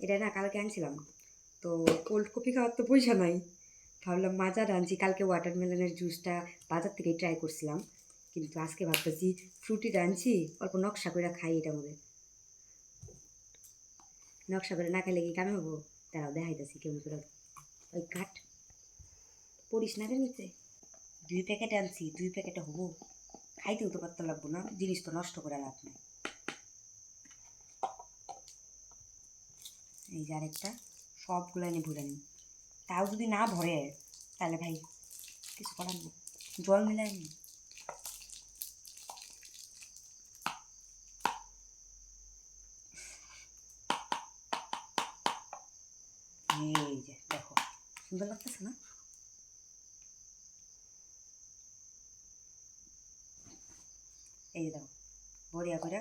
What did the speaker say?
এটা না কালকে আনছিলাম। তো কোল্ড কফি খাওয়ার তো পয়সা নাই। ভাবলাম মাজা আনছি, কালকে ওয়াটারমেলনের জুসটা বাজার থেকে ট্রাই করছিলাম। কিন্তু আজকে ভাবতেছি ফ্রুটিটা আনছি, অল্প নকশা করে খাই এটা মধ্যে। নকশা করে না খাইলে কি কামে হব? তারাও দেখাইতেছি কেমন করে। ওই কাঠ। পড়িস না রে নিচে? দুই প্যাকেট আনছি, দুই প্যাকেটে হব। খাইতেও তো পারতে লাগবো না, জিনিস তো নষ্ট করে লাভ নাই। এই যে আরেকটা, সবগুলো এনে ভরে নিই। তাও যদি না ভরে তাহলে ভাই কিছু করার নেই। জল মিলাই নি এই যে, দেখো, সুন্দর লাগতেছে না? এই দেখো করে